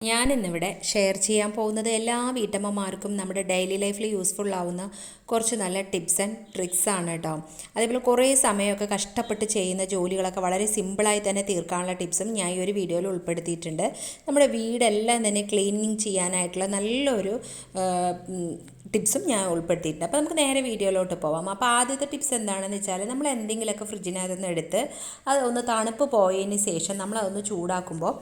ഞാനിന്നിവിടെ ഷെയർ ചെയ്യാൻ പോകുന്നത് എല്ലാ വീട്ടമ്മമാർക്കും നമ്മുടെ ഡെയിലി ലൈഫിൽ യൂസ്ഫുൾ ആവുന്ന കുറച്ച് നല്ല ടിപ്സ് ആൻഡ് ട്രിക്സ് ആണ് കേട്ടോ അതേപോലെ കുറേ സമയമൊക്കെ കഷ്ടപ്പെട്ട് ചെയ്യുന്ന ജോലികളൊക്കെ വളരെ സിമ്പിളായി തന്നെ തീർക്കാനുള്ള ടിപ്സും ഞാൻ ഈ ഒരു വീഡിയോയിൽ ഉൾപ്പെടുത്തിയിട്ടുണ്ട്. നമ്മുടെ വീടെല്ലാം തന്നെ ക്ലീനിങ് ചെയ്യാനായിട്ടുള്ള നല്ലൊരു ടിപ്സും ഞാൻ ഉൾപ്പെടുത്തിയിട്ടുണ്ട്. അപ്പോൾ നമുക്ക് നേരെ വീഡിയോയിലോട്ട് പോവാം. അപ്പോൾ ആദ്യത്തെ ടിപ്സ് എന്താണെന്ന് വെച്ചാൽ നമ്മൾ എന്തെങ്കിലുമൊക്കെ ഫ്രിഡ്ജിനകത്ത് നിന്ന് എടുത്ത് അത് ഒന്ന് തണുപ്പ് പോയതിന് ശേഷം നമ്മൾ അതൊന്ന് ചൂടാക്കുമ്പോൾ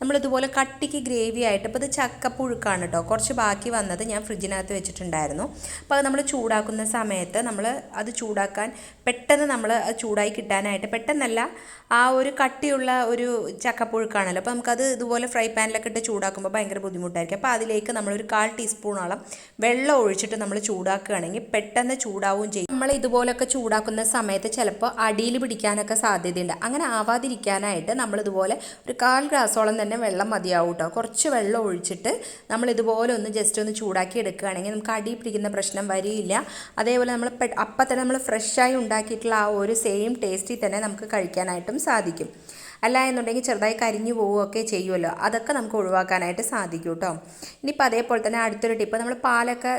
നമ്മളിതുപോലെ കട്ടിക്ക് ഗ്രേവി ആയിട്ട് ഇപ്പോൾ ഇത് ചക്കപ്പുഴുക്കാണ് കേട്ടോ. കുറച്ച് ബാക്കി വന്നത് ഞാൻ ഫ്രിഡ്ജിനകത്ത് വെച്ചിട്ടുണ്ടായിരുന്നു. അപ്പോൾ അത് നമ്മൾ ചൂടാക്കുന്ന സമയത്ത് നമ്മൾ അത് ചൂടാക്കാൻ പെട്ടെന്ന് നമ്മൾ ചൂടായി കിട്ടാനായിട്ട് പെട്ടെന്നല്ല ആ ഒരു കട്ടിയുള്ള ഒരു ചക്കപ്പുഴുക്കാണല്ലോ. അപ്പോൾ നമുക്കത് ഇതുപോലെ ഫ്രൈ പാനിലൊക്കെ ഇട്ട് ചൂടാക്കുമ്പോൾ ഭയങ്കര ബുദ്ധിമുട്ടായിരിക്കും. അപ്പോൾ അതിലേക്ക് നമ്മളൊരു കാൽ ടീസ്പൂണോളം വെള്ളം ഒഴിച്ചിട്ട് നമ്മൾ ചൂടാക്കുകയാണെങ്കിൽ പെട്ടെന്ന് ചൂടാവുകയും ചെയ്യും. നമ്മൾ ഇതുപോലൊക്കെ ചൂടാക്കുന്ന സമയത്ത് ചിലപ്പോൾ അടിയിൽ പിടിക്കാനൊക്കെ സാധ്യതയുണ്ട്. അങ്ങനെ ആവാതിരിക്കാനായിട്ട് നമ്മൾ ഇതുപോലെ ഒരു കാൽ ഗ്ലാസോളം തന്നെ വെള്ളം മതിയാവും കേട്ടോ കുറച്ച് വെള്ളം ഒഴിച്ചിട്ട് നമ്മൾ ഇതുപോലെ ഒന്ന് ജസ്റ്റ് ഒന്ന് ചൂടാക്കി എടുക്കുകയാണെങ്കിൽ നമുക്ക് അടി പിടിക്കുന്ന പ്രശ്നം വരികയില്ല അതേപോലെ നമ്മൾ അപ്പം തന്നെ നമ്മൾ ഫ്രഷായി ഉണ്ടാക്കിയിട്ടുള്ള ആ ഒരു സെയിം ടേസ്റ്റിൽ തന്നെ നമുക്ക് കഴിക്കാനായിട്ടും സാധിക്കും. അല്ല എന്നുണ്ടെങ്കിൽ ചെറുതായി കരിഞ്ഞു പോവുകയൊക്കെ ചെയ്യുമല്ലോ. അതൊക്കെ നമുക്ക് ഒഴിവാക്കാനായിട്ട് സാധിക്കും കേട്ടോ. ഇനിയിപ്പോൾ അതേപോലെ തന്നെ അടുത്തൊരു ടിപ്പ് നമ്മൾ പാലൊക്കെ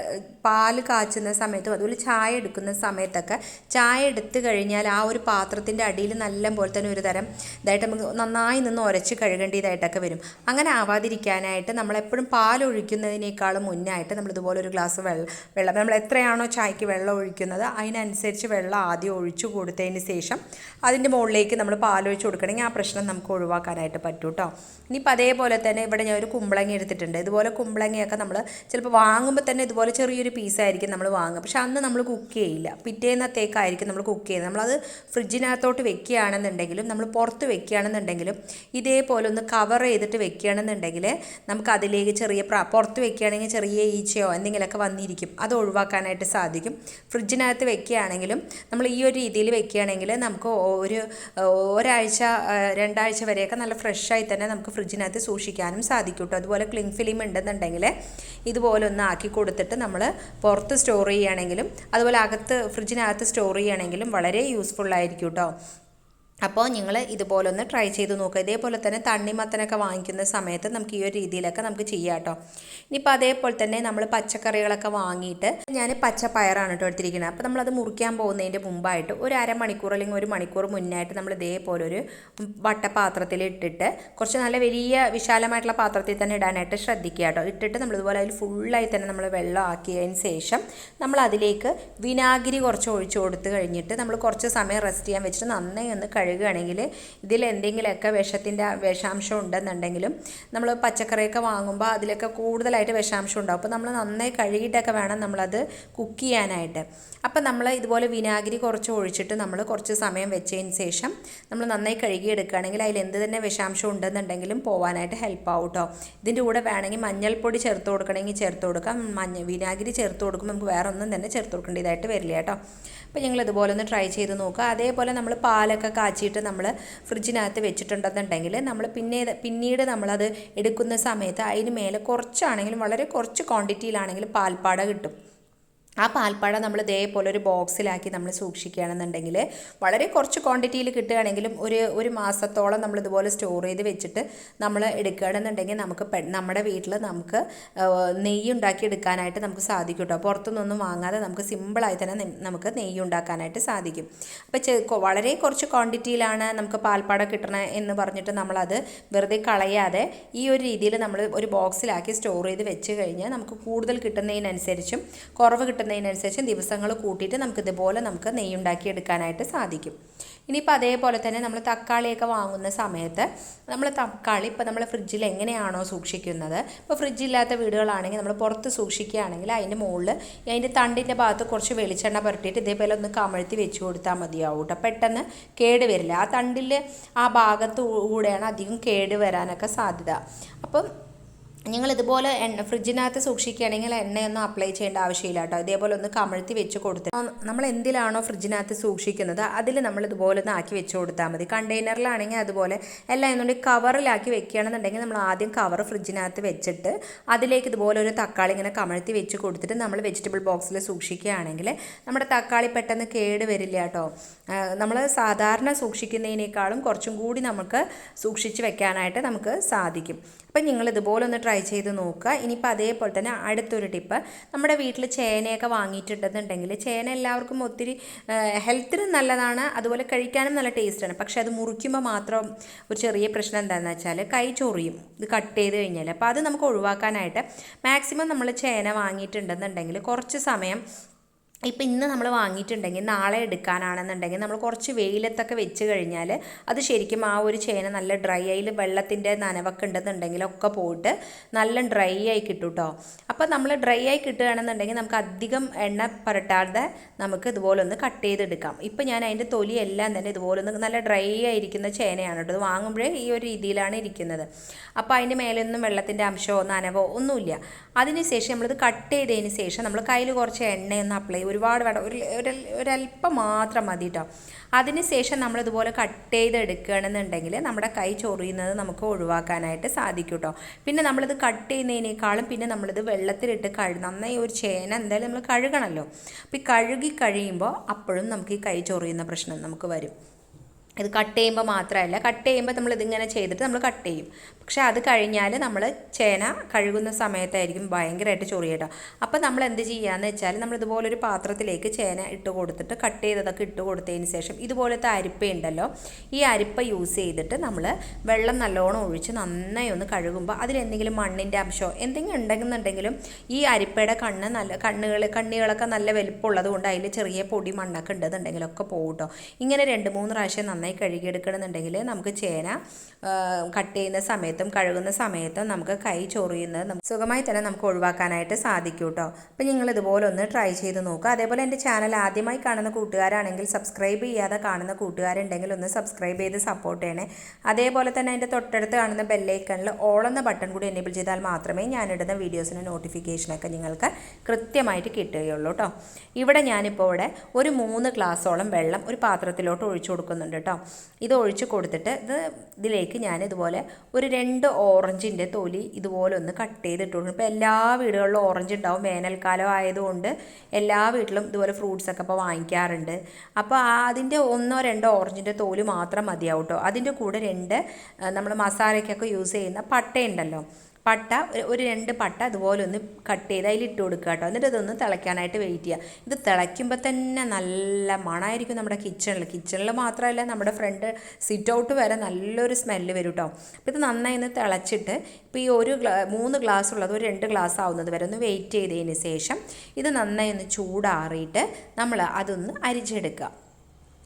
പാൽ കാച്ചുന്ന സമയത്തും അതുപോലെ ചായ എടുക്കുന്ന സമയത്തൊക്കെ ചായ എടുത്തു കഴിഞ്ഞാൽ ആ ഒരു പാത്രത്തിന്റെ അടിയിൽ നല്ല പോലെ തന്നെ ഒരു തരം ഇതായിട്ട് നമുക്ക് നന്നായി നിന്ന് ഉരച്ച് കഴുകേണ്ടതായിട്ടൊക്കെ വരും. അങ്ങനെ ആവാതിരിക്കാനായിട്ട് നമ്മളെപ്പോഴും പാൽ ഒഴിക്കുന്നതിനേക്കാളും മുന്നായിട്ട് നമ്മൾ ഇതുപോലെ ഒരു ഗ്ലാസ് വെള്ളം വെള്ളം നമ്മൾ എത്രയാണോ ചായക്ക് വെള്ളം ഒഴിക്കുന്നത് അതിനനുസരിച്ച് വെള്ളം ആദ്യം ഒഴിച്ചു കൊടുത്തതിന് ശേഷം അതിന്റെ മുകളിലേക്ക് നമ്മൾ പാലൊഴിച്ച് കൊടുക്കണമെങ്കിൽ ആ പ്രശ്നം നമുക്ക് ഒഴിവാക്കാനായിട്ട് പറ്റും കേട്ടോ ഇനിയിപ്പോൾ അതേപോലെ തന്നെ ഇവിടെ ഞാൻ ഒരു കുമ്പളങ്ങ എടുത്തിട്ടുണ്ട്. ഇതുപോലെ കുമ്പളങ്ങയൊക്കെ നമ്മൾ ചിലപ്പോൾ വാങ്ങുമ്പോൾ തന്നെ ഇതുപോലെ ചെറിയൊരു പീസായിരിക്കും നമ്മൾ വാങ്ങുക. പക്ഷെ അന്ന് നമ്മൾ കുക്ക് ചെയ്യില്ല. പിറ്റേന്നത്തേക്കായിരിക്കും നമ്മൾ കുക്ക് ചെയ്യുന്നത്. നമ്മളത് ഫ്രിഡ്ജിനകത്തോട്ട് വെക്കുകയാണെന്നുണ്ടെങ്കിലും നമ്മൾ പുറത്ത് വെക്കുകയാണെന്നുണ്ടെങ്കിലും ഇതേപോലെ ഒന്ന് കവർ ചെയ്തിട്ട് വെക്കുകയാണെന്നുണ്ടെങ്കിൽ നമുക്ക് അതിലേക്ക് ചെറിയ പുറത്ത് വെക്കുകയാണെങ്കിൽ ചെറിയ ഈച്ചയോ എന്തെങ്കിലുമൊക്കെ വന്നിരിക്കും. അത് ഒഴിവാക്കാനായിട്ട് സാധിക്കും. ഫ്രിഡ്ജിനകത്ത് വെക്കുകയാണെങ്കിലും നമ്മൾ ഈ ഒരു രീതിയിൽ വെക്കുകയാണെങ്കിൽ നമുക്ക് ഒരു ഒരാഴ്ച രണ്ടാഴ്ച വരെയൊക്കെ നല്ല ഫ്രഷായി തന്നെ നമുക്ക് ഫ്രിഡ്ജിനകത്ത് സൂക്ഷിക്കാനും സാധിക്കും കേട്ടോ അതുപോലെ ക്ലിങ് ഫിലിം ഉണ്ടെന്നുണ്ടെങ്കിൽ ഇതുപോലെ ഒന്ന് ആക്കി കൊടുത്തിട്ട് നമ്മൾ പുറത്ത് സ്റ്റോർ ചെയ്യുകയാണെങ്കിലും അതുപോലെ അകത്ത് ഫ്രിഡ്ജിനകത്ത് സ്റ്റോർ ചെയ്യുകയാണെങ്കിലും വളരെ യൂസ്ഫുൾ ആയിരിക്കും കേട്ടോ അപ്പോൾ നിങ്ങൾ ഇതുപോലെ ഒന്ന് ട്രൈ ചെയ്ത് നോക്കുക. ഇതേപോലെ തന്നെ തണ്ണിമത്തനൊക്കെ വാങ്ങിക്കുന്ന സമയത്ത് നമുക്ക് ഈ ഒരു രീതിയിലൊക്കെ നമുക്ക് ചെയ്യാം കേട്ടോ. ഇനിയിപ്പോൾ അതേപോലെ തന്നെ നമ്മൾ പച്ചക്കറികളൊക്കെ വാങ്ങിയിട്ട് ഞാൻ പച്ച പയറാണ് കേട്ടോ എടുത്തിരിക്കുന്നത്. അപ്പോൾ നമ്മളത് മുറിക്കാൻ പോകുന്നതിന്റെ മുമ്പായിട്ട് ഒരു അരമണിക്കൂർ അല്ലെങ്കിൽ ഒരു മണിക്കൂർ മുന്നായിട്ട് നമ്മൾ ഇതേപോലെ ഒരു വട്ടപാത്രത്തിൽ ഇട്ടിട്ട് കുറച്ച് നല്ല വലിയ വിശാലമായിട്ടുള്ള പാത്രത്തിൽ തന്നെ ഇടാനായിട്ട് ശ്രദ്ധിക്കുക കേട്ടോ. ഇട്ടിട്ട് നമ്മളിതുപോലെ അതിൽ ഫുള്ളായി തന്നെ നമ്മൾ വെള്ളം ആക്കിയതിന് ശേഷം നമ്മൾ അതിലേക്ക് വിനാഗിരി കുറച്ച് ഒഴിച്ചു കൊടുത്ത് കഴിഞ്ഞിട്ട് നമ്മൾ കുറച്ച് സമയം റെസ്റ്റ് ചെയ്യാൻ വെച്ചിട്ട് നന്നായി ഒന്ന് കഴുകുകയാണെങ്കിൽ ഇതിൽ എന്തെങ്കിലുമൊക്കെ വിഷത്തിന്റെ വിഷാംശം ഉണ്ടെന്നുണ്ടെങ്കിലും നമ്മൾ പച്ചക്കറിയൊക്കെ വാങ്ങുമ്പോൾ അതിലൊക്കെ കൂടുതലായിട്ട് വിഷാംശം ഉണ്ടാവും. അപ്പോൾ നമ്മൾ നന്നായി കഴുകിയിട്ടൊക്കെ വേണം നമ്മളത് കുക്ക് ചെയ്യാനായിട്ട്. അപ്പോൾ നമ്മൾ ഇതുപോലെ വിനാഗിരി കുറച്ച് ഒഴിച്ചിട്ട് നമ്മൾ കുറച്ച് സമയം വെച്ചതിന് ശേഷം നമ്മൾ നന്നായി കഴുകിയെടുക്കുകയാണെങ്കിൽ അതിൽ എന്ത് തന്നെ വിഷാംശം ഉണ്ടെന്നുണ്ടെങ്കിലും പോകാനായിട്ട് ഹെൽപ്പ് ആവും കേട്ടോ. ഇതിന്റെ കൂടെ വേണമെങ്കിൽ മഞ്ഞൾപ്പൊടി ചേർത്ത് കൊടുക്കണമെങ്കിൽ ചേർത്ത് കൊടുക്കാം. മഞ്ഞ വിനാഗിരി ചേർത്ത് കൊടുക്കുമ്പോൾ നമുക്ക് വേറെ ഒന്നും തന്നെ ചേർത്ത് കൊടുക്കേണ്ടതായിട്ട് വരില്ല കേട്ടോ. അപ്പോൾ ഞങ്ങൾ ഇതുപോലെ ഒന്ന് ട്രൈ ചെയ്ത് നോക്കുക. അതേപോലെ നമ്മൾ പാലൊക്കെ കാച്ചിയിട്ട് നമ്മൾ ഫ്രിഡ്ജിനകത്ത് വെച്ചിട്ടുണ്ടെന്നുണ്ടെങ്കിൽ നമ്മൾ പിന്നെ പിന്നീട് നമ്മളത് എടുക്കുന്ന സമയത്ത് അതിന് മേലെ കുറച്ചാണെങ്കിലും വളരെ കുറച്ച് ക്വാണ്ടിറ്റിയിലാണെങ്കിലും പാൽപ്പാട കിട്ടും. ആ പാൽപ്പാട നമ്മൾ ഇതേപോലെ ഒരു ബോക്സിലാക്കി നമ്മൾ സൂക്ഷിക്കുകയാണെന്നുണ്ടെങ്കിൽ വളരെ കുറച്ച് ക്വാണ്ടിറ്റിയിൽ കിട്ടുകയാണെങ്കിലും ഒരു ഒരു മാസത്തോളം നമ്മൾ ഇതുപോലെ സ്റ്റോർ ചെയ്ത് വെച്ചിട്ട് നമ്മൾ എടുക്കുകയാണെന്നുണ്ടെങ്കിൽ നമുക്ക് നമ്മുടെ വീട്ടിൽ നമുക്ക് നെയ്യ് ഉണ്ടാക്കി എടുക്കാനായിട്ട് നമുക്ക് സാധിക്കും കേട്ടോ. പുറത്തുനിന്നൊന്നും വാങ്ങാതെ നമുക്ക് സിമ്പിളായി തന്നെ നമുക്ക് നെയ്യ് ഉണ്ടാക്കാനായിട്ട് സാധിക്കും. അപ്പോൾ വളരെ കുറച്ച് ക്വാണ്ടിറ്റിയിലാണ് നമുക്ക് പാൽപ്പാട കിട്ടണേ എന്ന് പറഞ്ഞിട്ട് നമ്മളത് വെറുതെ കളയാതെ ഈ ഒരു രീതിയിൽ നമ്മൾ ഒരു ബോക്സിലാക്കി സ്റ്റോർ ചെയ്ത് വെച്ച് കഴിഞ്ഞാൽ നമുക്ക് കൂടുതൽ കിട്ടുന്നതിനനുസരിച്ചും കുറവ് കിട്ടുന്നതിനനുസരിച്ചും ദിവസങ്ങൾ കൂട്ടിയിട്ട് നമുക്ക് ഇതുപോലെ നമുക്ക് നെയ്യുണ്ടാക്കി എടുക്കാനായിട്ട് സാധിക്കും. ഇനിയിപ്പോൾ അതേപോലെ തന്നെ നമ്മൾ തക്കാളിയൊക്കെ വാങ്ങുന്ന സമയത്ത് നമ്മൾ തക്കാളി ഇപ്പോൾ നമ്മൾ ഫ്രിഡ്ജിൽ എങ്ങനെയാണോ സൂക്ഷിക്കുന്നത്? ഇപ്പോൾ ഫ്രിഡ്ജില്ലാത്ത വീടുകളാണെങ്കിൽ നമ്മൾ പുറത്ത് സൂക്ഷിക്കുകയാണെങ്കിൽ അതിന്റെ മുകളിൽ അതിന്റെ തണ്ടിന്റെ ഭാഗത്ത് കുറച്ച് വെളിച്ചെണ്ണ പുരട്ടിയിട്ട് ഇതേപോലെ ഒന്ന് കമഴ്ത്തി വെച്ച് കൊടുത്താൽ മതിയാവും കേട്ടോ. പെട്ടെന്ന് കേട് വരില്ല. ആ തണ്ടിൽ ആ ഭാഗത്ത് കൂടെയാണ് അധികം കേട് വരാനൊക്കെ സാധ്യത. അപ്പം നിങ്ങൾ ഇതുപോലെ എണ്ണ ഫ്രിഡ്ജിനകത്ത് സൂക്ഷിക്കുകയാണെങ്കിൽ എണ്ണയൊന്നും അപ്ലൈ ചെയ്യേണ്ട ആവശ്യമില്ല കേട്ടോ. ഇതേപോലെ ഒന്ന് കമഴ്ത്തി വെച്ച് കൊടുത്ത്. നമ്മൾ എന്തിലാണോ ഫ്രിഡ്ജിനകത്ത് സൂക്ഷിക്കുന്നത് അതിൽ നമ്മൾ ഇതുപോലെ ഒന്ന് ആക്കി വെച്ച് കൊടുത്താൽ മതി. കണ്ടെയ്നറിലാണെങ്കിൽ അതുപോലെ എല്ലാം എന്നുണ്ടെങ്കിൽ കവറിലാക്കി വെക്കുകയാണെന്നുണ്ടെങ്കിൽ നമ്മൾ ആദ്യം കവർ ഫ്രിഡ്ജിനകത്ത് വെച്ചിട്ട് അതിലേക്ക് ഇതുപോലെ ഒരു തക്കാളി ഇങ്ങനെ കമഴ്ത്തി വെച്ച് കൊടുത്തിട്ട് നമ്മൾ വെജിറ്റബിൾ ബോക്സിൽ സൂക്ഷിക്കുകയാണെങ്കിൽ നമ്മുടെ തക്കാളി പെട്ടെന്ന് കേട് വരില്ല കേട്ടോ. നമ്മൾ സാധാരണ സൂക്ഷിക്കുന്നതിനേക്കാളും കുറച്ചും കൂടി നമുക്ക് സൂക്ഷിച്ച് വെക്കാനായിട്ട് നമുക്ക് സാധിക്കും. അപ്പം നിങ്ങൾ ഇതുപോലെ ഒന്ന് ട്രൈ ചെയ്ത് നോക്കുക. ഇനിയിപ്പോൾ അതേപോലെ തന്നെ അടുത്തൊരു ടിപ്പ് നമ്മുടെ വീട്ടിൽ ചേനയൊക്കെ വാങ്ങിയിട്ടുണ്ടെന്നുണ്ടെങ്കിൽ ചേന എല്ലാവർക്കും ഒത്തിരി ഹെൽത്തിനും നല്ലതാണ് അതുപോലെ കഴിക്കാനും നല്ല ടേസ്റ്റാണ് പക്ഷേ അത് മുറിക്കുമ്പോൾ മാത്രം ഒരു ചെറിയ പ്രശ്നം എന്താണെന്ന് വെച്ചാൽ കൈ ചൊറിയും. ഇത് കട്ട് ചെയ്ത് കഴിഞ്ഞാൽ അപ്പോൾ അത് നമുക്ക് ഒഴിവാക്കാനായിട്ട് മാക്സിമം നമ്മൾ ചേന വാങ്ങിയിട്ടുണ്ടെന്നുണ്ടെങ്കിൽ കുറച്ച് സമയം ഇപ്പം ഇന്ന് നമ്മൾ വാങ്ങിയിട്ടുണ്ടെങ്കിൽ നാളെ എടുക്കാനാണെന്നുണ്ടെങ്കിൽ നമ്മൾ കുറച്ച് വെയിലത്തൊക്കെ വെച്ച് കഴിഞ്ഞാൽ അത് ശരിക്കും ആ ഒരു ചേന നല്ല ഡ്രൈ ആയി വെള്ളത്തിന്റെ നനവൊക്കെ ഉണ്ടെന്നുണ്ടെങ്കിലൊക്കെ പോയിട്ട് നല്ല ഡ്രൈ ആയി കിട്ടും കേട്ടോ. അപ്പോൾ നമ്മൾ ഡ്രൈ ആയി കിട്ടുകയാണെന്നുണ്ടെങ്കിൽ നമുക്ക് അധികം എണ്ണ പുരട്ടാതെ നമുക്ക് ഇതുപോലെ ഒന്ന് കട്ട് ചെയ്തെടുക്കാം. ഇപ്പം ഞാൻ അതിന്റെ തൊലിയെല്ലാം തന്നെ ഇതുപോലെ ഒന്ന് നല്ല ഡ്രൈ ആയിരിക്കുന്ന ചേനയാണ് കേട്ടോ. ഇത് വാങ്ങുമ്പോഴേ ഈ ഒരു രീതിയിലാണ് ഇരിക്കുന്നത്. അപ്പോൾ അതിന്റെ മേലൊന്നും വെള്ളത്തിന്റെ അംശമോ നനവോ ഒന്നുമില്ല. അതിനുശേഷം നമ്മളിത് കട്ട് ചെയ്തതിന് ശേഷം നമ്മൾ കയ്യിൽ കുറച്ച് എണ്ണയൊന്ന് അപ്ലൈ ഒരുപാട് വേണ്ട. ഒരു ഒരു ഒരല്പം മാത്രം മതി കേട്ടോ അതിനുശേഷം നമ്മളിതുപോലെ കട്ട് ചെയ്തെടുക്കുകയാണെന്നുണ്ടെങ്കിൽ നമ്മുടെ കൈ ചൊറിയുന്നത് നമുക്ക് ഒഴിവാക്കാനായിട്ട് സാധിക്കും കേട്ടോ പിന്നെ നമ്മളിത് കട്ട് ചെയ്യുന്നതിനേക്കാളും പിന്നെ നമ്മളിത് വെള്ളത്തിലിട്ട് കഴു നന്നായി ഒരു ചേന എന്തായാലും നമ്മൾ കഴുകണമല്ലോ. അപ്പോൾ ഈ കഴുകി കഴിയുമ്പോൾ അപ്പോഴും നമുക്ക് ഈ കൈ ചൊറിയുന്ന പ്രശ്നം നമുക്ക് വരും. ഇത് കട്ട് ചെയ്യുമ്പോൾ മാത്രമല്ല കട്ട് ചെയ്യുമ്പോൾ നമ്മൾ ഇതിങ്ങനെ ചെയ്തിട്ട് നമ്മൾ കട്ട് ചെയ്യും. പക്ഷേ അത് കഴിഞ്ഞാൽ നമ്മൾ ചേന കഴുകുന്ന സമയത്തായിരിക്കും ഭയങ്കരമായിട്ട് ചൊറിയട്ടോ അപ്പോൾ നമ്മൾ എന്ത് ചെയ്യുകയെന്ന് വെച്ചാൽ നമ്മൾ ഇതുപോലൊരു പാത്രത്തിലേക്ക് ചേന ഇട്ട് കൊടുത്തിട്ട് കട്ട് ചെയ്തതൊക്കെ ഇട്ട് കൊടുത്തതിന് ശേഷം ഇതുപോലത്തെ അരിപ്പ ഉണ്ടല്ലോ ഈ അരിപ്പ യൂസ് ചെയ്തിട്ട് നമ്മൾ വെള്ളം നല്ലോണം ഒഴിച്ച് നന്നായി ഒന്ന് കഴുകുമ്പോൾ അതിലെന്തെങ്കിലും മണ്ണിന്റെ അംശമോ എന്തെങ്കിലും ഉണ്ടെന്നുണ്ടെങ്കിലും ഈ അരിപ്പയുടെ കണ്ണ് നല്ല കണ്ണുകൾ കണ്ണികളൊക്കെ നല്ല വലിപ്പമുള്ളത് കൊണ്ട് അതിൽ ചെറിയ പൊടി മണ്ണൊക്കെ ഉണ്ടെന്നുണ്ടെങ്കിലൊക്കെ പോകും കേട്ടോ. ഇങ്ങനെ രണ്ട് മൂന്ന് പ്രാവശ്യം നന്നായി കഴുകിയെടുക്കണമെന്നുണ്ടെങ്കിൽ നമുക്ക് ചേന കട്ട് ചെയ്യുന്ന സമയത്തും കഴുകുന്ന സമയത്തും നമുക്ക് കൈ ചൊറിയുന്നത് സുഖമായി തന്നെ നമുക്ക് ഒഴിവാക്കാനായിട്ട് സാധിക്കും കേട്ടോ. അപ്പോൾ നിങ്ങൾ ഇതുപോലെ ഒന്ന് ട്രൈ ചെയ്ത് നോക്കുക അതേപോലെ എന്റെ ചാനൽ ആദ്യമായി കാണുന്ന കൂട്ടുകാരാണെങ്കിൽ സബ്സ്ക്രൈബ് ചെയ്യാതെ കാണുന്ന കൂട്ടുകാരുണ്ടെങ്കിൽ ഒന്ന് സബ്സ്ക്രൈബ് ചെയ്ത് സപ്പോർട്ട് ചെയ്യണേ. അതേപോലെ തന്നെ എന്റെ തൊട്ടടുത്ത് കാണുന്ന ബെല്ലൈക്കണിൽ ഓൾ എന്ന ബട്ടൺ കൂടി എനേബിൾ ചെയ്താൽ മാത്രമേ ഞാനിടുന്ന വീഡിയോസിന്റെ നോട്ടിഫിക്കേഷനൊക്കെ നിങ്ങൾക്ക് കൃത്യമായിട്ട് കിട്ടുകയുള്ളൂ കേട്ടോ. ഇവിടെ ഞാനിപ്പോൾ ഇവിടെ ഒരു മൂന്ന് ഗ്ലാസ്സോളം വെള്ളം ഒരു പാത്രത്തിലോട്ട് ഒഴിച്ചു കൊടുക്കുന്നുണ്ട് കേട്ടോ. ഇത് ഒഴിച്ച് കൊടുത്തിട്ട് ഇത് ഇതിലേക്ക് ഞാൻ ഇതുപോലെ ഒരു രണ്ട് ഓറഞ്ചിന്റെ തൊലി ഇതുപോലെ ഒന്ന് കട്ട് ചെയ്തിട്ട് കൊടുക്കും ഇപ്പോൾ എല്ലാ വീടുകളിലും ഓറഞ്ച് ഉണ്ടാവും. വേനൽക്കാലം ആയതുകൊണ്ട് എല്ലാ വീട്ടിലും ഇതുപോലെ ഫ്രൂട്ട്സ് ഒക്കെ ഇപ്പോൾ വാങ്ങിക്കാറുണ്ട്. അപ്പോൾ അതിന്റെ ഒന്നോ രണ്ടോ ഓറഞ്ചിന്റെ തോൽ മാത്രം മതിയാവും കേട്ടോ. അതിന്റെ കൂടെ രണ്ട് നമ്മൾ മസാലയ്ക്കൊക്കെ യൂസ് ചെയ്യുന്ന പട്ടയുണ്ടല്ലോ. പട്ട ഒരു രണ്ട് പട്ട അതുപോലെ ഒന്ന് കട്ട് ചെയ്ത് അതിലിട്ട് കൊടുക്കുക കേട്ടോ എന്നിട്ട് ഇതൊന്ന് തിളയ്ക്കാനായിട്ട് വെയിറ്റ് ചെയ്യുക. ഇത് തിളയ്ക്കുമ്പോൾ തന്നെ നല്ല മണമായിരിക്കും നമ്മുടെ കിച്ചണിൽ കിച്ചണിൽ മാത്രമല്ല നമ്മുടെ ഫ്രണ്ട് സിറ്റ് ഔട്ട് വരെ നല്ലൊരു സ്മെല്ല് വരും കേട്ടോ അപ്പോൾ ഇത് നന്നായി ഒന്ന് തിളച്ചിട്ട് ഇപ്പോൾ ഈ ഒരു മൂന്ന് ഗ്ലാസ് ഉള്ളത് ഒരു രണ്ട് ഗ്ലാസ് ആവുന്നത് വരെ ഒന്ന് വെയിറ്റ് ചെയ്തതിന് ശേഷം ഇത് നന്നായി ഒന്ന് ചൂടാറിയിട്ട് നമ്മൾ അതൊന്ന് അരിച്ചെടുക്കുക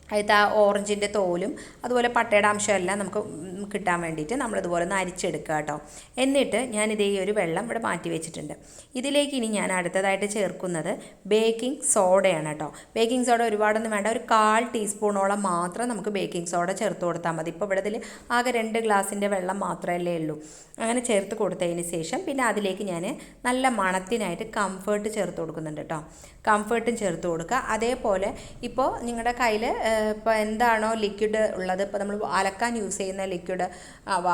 അതായത് ആ ഓറഞ്ചിന്റെ തോലും അതുപോലെ പട്ടയുടെ അംശമെല്ലാം നമുക്ക് കിട്ടാൻ വേണ്ടിയിട്ട് നമ്മളിതുപോലെ ഒന്ന് അരിച്ചെടുക്കുക കേട്ടോ. എന്നിട്ട് ഞാൻ ഈ ഒരു വെള്ളം ഇവിടെ മാറ്റി വെച്ചിട്ടുണ്ട്. ഇതിലേക്ക് ഇനി ഞാൻ അടുത്തതായിട്ട് ചേർക്കുന്നത് ബേക്കിംഗ് സോഡയാണ് കേട്ടോ. ബേക്കിംഗ് സോഡ ഒരുപാടൊന്നും വേണ്ട. ഒരു കാൽ ടീസ്പൂണോളം മാത്രം നമുക്ക് ബേക്കിംഗ് സോഡ ചേർത്ത് കൊടുത്താൽ മതി. ഇപ്പോൾ ഇവിടെ ഇതിൽ ആകെ രണ്ട് ഗ്ലാസിന്റെ വെള്ളം മാത്രമല്ലേ ഉള്ളൂ. അങ്ങനെ ചേർത്ത് കൊടുത്തതിന് ശേഷം പിന്നെ അതിലേക്ക് ഞാൻ നല്ല മണത്തിനായിട്ട് കംഫേർട്ട് ചേർത്ത് കൊടുക്കുന്നുണ്ട് കേട്ടോ. കംഫേർട്ടും ചേർത്ത് കൊടുക്കുക. അതേപോലെ ഇപ്പോൾ നിങ്ങളുടെ കയ്യിൽ ഇപ്പോൾ എന്താണോ ലിക്വിഡ് ഉള്ളത് ഇപ്പോൾ നമ്മൾ അലക്കാൻ യൂസ് ചെയ്യുന്ന ലിക്വിഡ്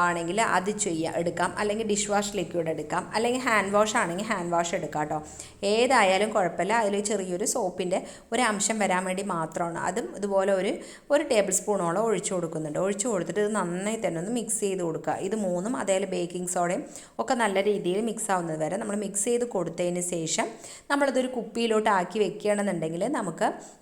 ആണെങ്കിൽ അത് ചെയ്യാം എടുക്കാം. അല്ലെങ്കിൽ ഡിഷ് വാഷ് ലിക്വിഡ് എടുക്കാം. അല്ലെങ്കിൽ ഹാൻഡ് വാഷ് ആണെങ്കിൽ ഹാൻഡ് വാഷ് എടുക്കാം കേട്ടോ. ഏതായാലും കുഴപ്പമില്ല. അതിൽ ചെറിയൊരു സോപ്പിന്റെ ഒരു അംശം വരാൻ വേണ്ടി മാത്രമാണ്. അതും ഇതുപോലെ ഒരു ഒരു ടേബിൾ സ്പൂണോളം ഒഴിച്ചു കൊടുക്കുന്നുണ്ട്. ഒഴിച്ചു കൊടുത്തിട്ട് ഇത് നന്നായി തന്നെ ഒന്ന് മിക്സ് ചെയ്ത് കൊടുക്കുക. ഇത് മൂന്നും അതേപോലെ ബേക്കിംഗ് സോഡയും ഒക്കെ നല്ല രീതിയിൽ മിക്സ് ആവുന്നത് വരെ നമ്മൾ മിക്സ് ചെയ്ത് കൊടുത്തതിന് ശേഷം നമ്മളിതൊരു കുപ്പിയിലോട്ട് ആക്കി വെക്കുകയാണെന്നുണ്ടെങ്കിൽ നമുക്ക്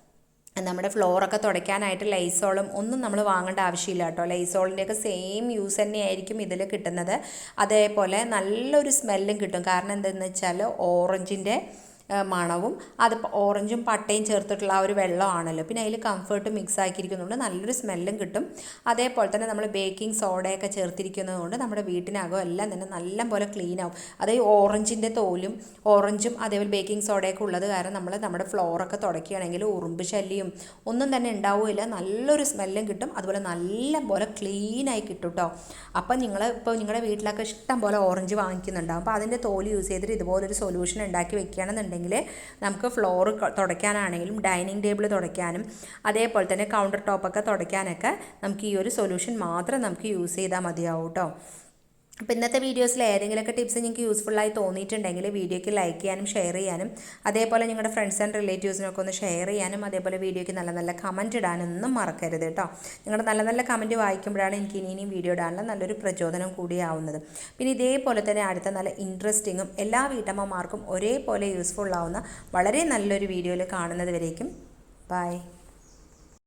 നമ്മുടെ ഫ്ലോറൊക്കെ തുടയ്ക്കാനായിട്ട് ലൈസോളും ഒന്നും നമ്മൾ വാങ്ങേണ്ട ആവശ്യമില്ല കേട്ടോ. ലൈസോളിന്റെയൊക്കെ സെയിം യൂസ് തന്നെയായിരിക്കും ഇതിൽ കിട്ടുന്നത്. അതേപോലെ നല്ലൊരു സ്മെല്ലും കിട്ടും. കാരണം എന്താണെന്ന് വെച്ചാൽ ഓറഞ്ചിന്റെ മണവും അത് ഓറഞ്ചും പട്ടയും ചേർത്തിട്ടുള്ള ആ ഒരു വെള്ളമാണല്ലോ. പിന്നെ അതിൽ കംഫർട്ട് മിക്സ് ആക്കിയിരിക്കുന്നതുകൊണ്ട് നല്ലൊരു സ്മെല്ലും കിട്ടും. അതേപോലെ തന്നെ നമ്മൾ ബേക്കിംഗ് സോഡയൊക്കെ ചേർത്തിരിക്കുന്നതുകൊണ്ട് നമ്മുടെ വീട്ടിനകം എല്ലാം തന്നെ നല്ല പോലെ ക്ലീൻ ആവും. അത് ഈ ഓറഞ്ചിന്റെ തോലും ഓറഞ്ചും അതേപോലെ ബേക്കിംഗ് സോഡയൊക്കെ ഉള്ളത് കാരണം നമ്മൾ നമ്മുടെ ഫ്ലോറൊക്കെ തുടക്കുകയാണെങ്കിൽ ഉറുമ്പ് ശല്യം ഒന്നും തന്നെ ഉണ്ടാവില്ല നല്ലൊരു സ്മെല്ലും കിട്ടും. അതുപോലെ നല്ല പോലെ ക്ലീനായി കിട്ടും കേട്ടോ അപ്പം നിങ്ങൾ ഇപ്പോൾ നിങ്ങളുടെ വീട്ടിലൊക്കെ ഇഷ്ടം പോലെ ഓറഞ്ച് വാങ്ങിക്കുന്നുണ്ടാവും. അപ്പോൾ അതിന്റെ തോൽ യൂസ് ചെയ്തിട്ട് ഇതുപോലൊരു സൊല്യൂഷൻ ഉണ്ടാക്കി വെക്കുകയാണെന്നുണ്ടെങ്കിൽ നമുക്ക് ഫ്ലോർ തുടയ്ക്കാനാണെങ്കിലും ഡൈനിങ് ടേബിൾ തുടയ്ക്കാനും അതേപോലെ തന്നെ കൗണ്ടർ ടോപ്പൊക്കെ തുടയ്ക്കാനൊക്കെ നമുക്ക് ഈ ഒരു സൊല്യൂഷൻ മാത്രം നമുക്ക് യൂസ് ചെയ്താൽ മതിയാവും കേട്ടോ അപ്പോൾ ഇന്നത്തെ വീഡിയോസിൽ ഏതെങ്കിലുമൊക്കെ ടിപ്സ് നിങ്ങൾക്ക് യൂസ്ഫുള്ളായി തോന്നിയിട്ടുണ്ടെങ്കിൽ വീഡിയോയ്ക്ക് ലൈക്ക് ചെയ്യാനും ഷെയർ ചെയ്യാനും അതേപോലെ നിങ്ങളുടെ ഫ്രണ്ട്സ് ആൻഡ് റിലേറ്റീവ്സിനൊക്കെ ഒന്ന് ഷെയർ ചെയ്യാനും അതേപോലെ വീഡിയോയ്ക്ക് നല്ല നല്ല കമന്റ് ഇടാനൊന്നും മറക്കരുത് കേട്ടോ. നിങ്ങളുടെ നല്ല നല്ല കമന്റ് വായിക്കുമ്പോഴാണ് എനിക്ക് ഇനി ഇനിയും വീഡിയോ ഇടാനുള്ള നല്ലൊരു പ്രചോദനം കൂടിയാവുന്നത്. പിന്നെ ഇതേപോലെ തന്നെ അടുത്ത നല്ല ഇൻട്രസ്റ്റിങ്ങും എല്ലാ വീട്ടമ്മമാർക്കും ഒരേപോലെ യൂസ്ഫുള്ളാവുന്ന വളരെ നല്ലൊരു വീഡിയോയിൽ കാണുന്നത് വരേക്കും. ബൈ